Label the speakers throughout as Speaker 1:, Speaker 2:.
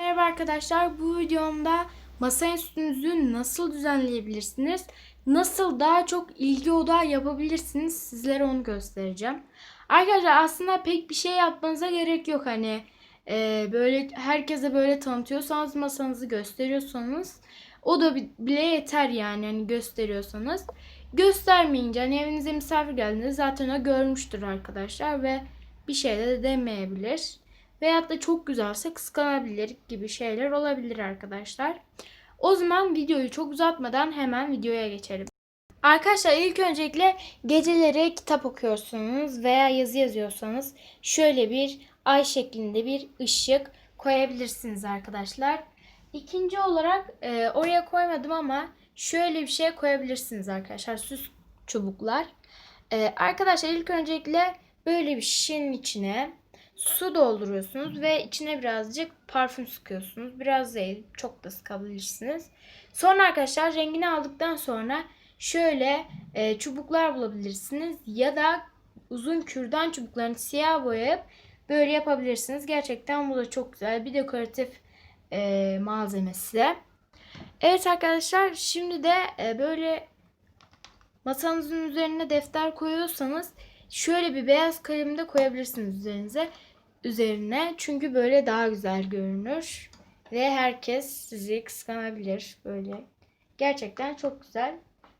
Speaker 1: Merhaba arkadaşlar. Bu videomda masa üstünüzü nasıl düzenleyebilirsiniz? Nasıl daha çok ilgi odağı yapabilirsiniz? Sizlere onu göstereceğim. Arkadaşlar aslında pek bir şey yapmanıza gerek yok. Hani e, böyle herkese böyle tanıtıyorsanız masanızı gösteriyorsanız o da bi- bile yeter yani hani gösteriyorsanız. Göstermeyince hani evinize misafir geldiğinde zaten o görmüştür arkadaşlar ve bir şey de demeyebilir. Veyahut da çok güzelse kıskanabilir gibi şeyler olabilir arkadaşlar. O zaman videoyu çok uzatmadan hemen videoya geçelim. Arkadaşlar ilk öncelikle geceleri kitap okuyorsunuz veya yazı yazıyorsanız şöyle bir ay şeklinde bir ışık koyabilirsiniz arkadaşlar. İkinci olarak e, oraya koymadım ama şöyle bir şey koyabilirsiniz arkadaşlar. Süs çubuklar. E, arkadaşlar ilk öncelikle böyle bir şişenin içine su dolduruyorsunuz ve içine birazcık parfüm sıkıyorsunuz. Biraz değil, çok da sıkabilirsiniz. Sonra arkadaşlar rengini aldıktan sonra şöyle e, çubuklar bulabilirsiniz ya da uzun kürdan çubuklarını siyah boyayıp böyle yapabilirsiniz. Gerçekten bu da çok güzel bir dekoratif e, malzemesi. Evet arkadaşlar şimdi de e, böyle masanızın üzerine defter koyuyorsanız şöyle bir beyaz kalem de koyabilirsiniz üzerinize üzerine. Çünkü böyle daha güzel görünür. Ve herkes sizi kıskanabilir böyle. Gerçekten çok güzel.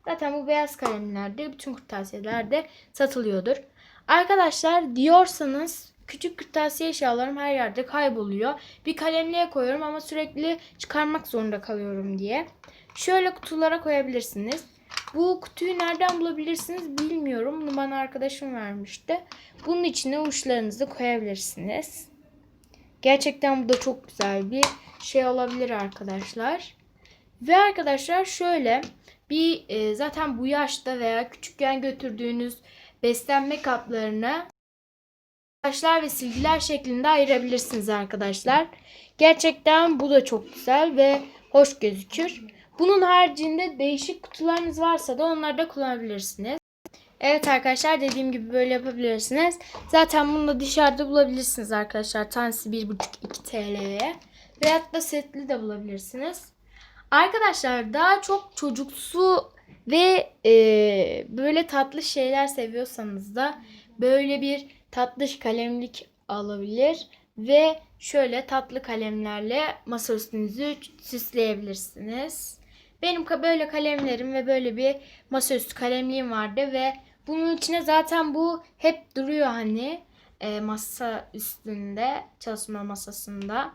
Speaker 1: Zaten bu beyaz kalemlerde bütün kırtasiyelerde satılıyordur. Arkadaşlar diyorsanız küçük kırtasiye eşyalarım her yerde kayboluyor. Bir kalemliğe koyuyorum ama sürekli çıkarmak zorunda kalıyorum diye. Şöyle kutulara koyabilirsiniz. Bu kutuyu nereden bulabilirsiniz bilmiyorum. Bunu bana arkadaşım vermişti. Bunun içine uçlarınızı koyabilirsiniz. Gerçekten bu da çok güzel bir şey olabilir arkadaşlar. Ve arkadaşlar şöyle bir e, zaten bu yaşta veya küçükken götürdüğünüz beslenme kaplarını taşlar ve silgiler şeklinde ayırabilirsiniz arkadaşlar. Gerçekten bu da çok güzel ve hoş gözükür. Bunun haricinde değişik kutularınız varsa da onları da kullanabilirsiniz. Evet arkadaşlar dediğim gibi böyle yapabilirsiniz. Zaten bunu da dışarıda bulabilirsiniz arkadaşlar. Tanesi 1,5-2 TL'ye. Veyahut da setli de bulabilirsiniz. Arkadaşlar daha çok çocuksu ve e, böyle tatlı şeyler seviyorsanız da böyle bir tatlış kalemlik alabilir ve şöyle tatlı kalemlerle masa üstünüzü süsleyebilirsiniz. Benim böyle kalemlerim ve böyle bir masaüstü kalemliğim vardı ve bunun içine zaten bu hep duruyor hani e, masa üstünde çalışma masasında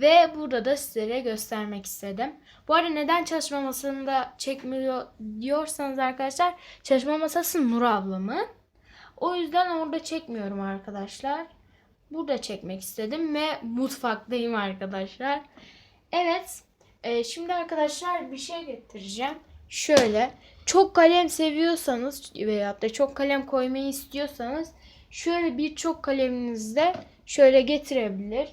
Speaker 1: ve burada da sizlere göstermek istedim. Bu arada neden çalışma masasında çekmiyor diyorsanız arkadaşlar çalışma masası Nur ablamın. O yüzden orada çekmiyorum arkadaşlar. Burada çekmek istedim ve mutfaktayım arkadaşlar. Evet. E, şimdi arkadaşlar bir şey getireceğim. Şöyle çok kalem seviyorsanız veyahut da çok kalem koymayı istiyorsanız şöyle birçok kaleminizde şöyle getirebilir.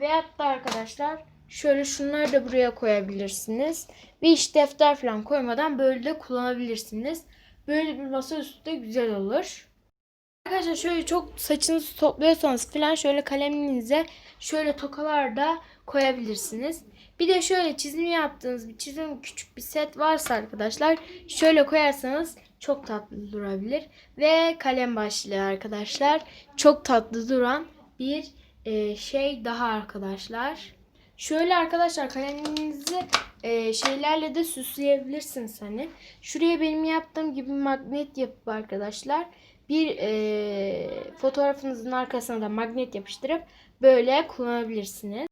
Speaker 1: Veyahut da arkadaşlar şöyle şunları da buraya koyabilirsiniz. Ve hiç defter falan koymadan böyle de kullanabilirsiniz. Böyle bir masaüstü de güzel olur. Arkadaşlar şöyle çok saçınızı topluyorsanız falan şöyle kaleminize şöyle tokalar da koyabilirsiniz. Bir de şöyle çizim yaptığınız bir çizim küçük bir set varsa arkadaşlar şöyle koyarsanız çok tatlı durabilir. Ve kalem başlığı arkadaşlar çok tatlı duran bir e, şey daha arkadaşlar. Şöyle arkadaşlar kaleminizi e, şeylerle de süsleyebilirsiniz hani. Şuraya benim yaptığım gibi magnet yapıp arkadaşlar bir e, fotoğrafınızın arkasına da magnet yapıştırıp böyle kullanabilirsiniz.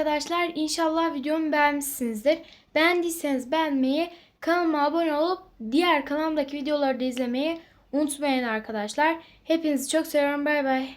Speaker 1: Arkadaşlar inşallah videomu beğenmişsinizdir. Beğendiyseniz beğenmeyi, kanalıma abone olup diğer kanalımdaki videoları da izlemeyi unutmayın arkadaşlar. Hepinizi çok seviyorum. Bay bay.